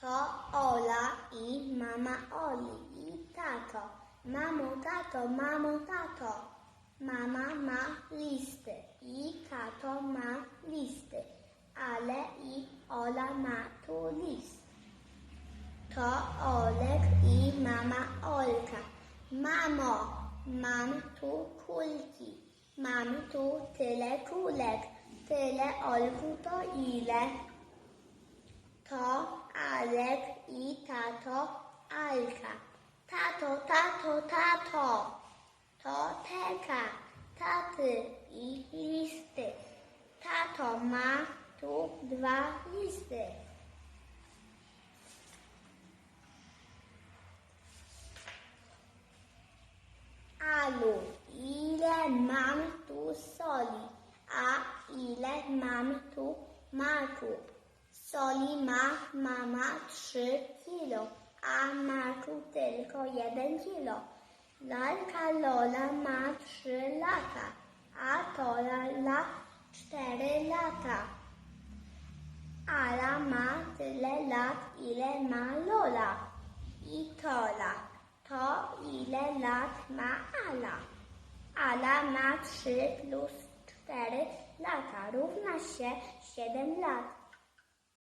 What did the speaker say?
To Ola i mama Oli i tato. Mamo, tato, mamo, tato. Mama ma listy i tato ma listy, ale i Ola ma tu list. To Olek i mama Olka. Mamo, mam tu kulki. Mam tu tyle kulek. Tyle Olku to ile? To tato Alka. Tato, tato, tato. To teka, taty i listy. Tato ma tu dwa listy. Alu, ile mam tu soli, a ile mam tu maku? Soli ma mama trzy kilo, a maku tylko jeden kilo. Lalka Lola ma trzy lata, a Tola la cztery lata. Ala ma tyle lat, ile ma Lola i Tola. To ile lat ma Ala? Ala ma 3 plus 4 lata, równa się 7 lat.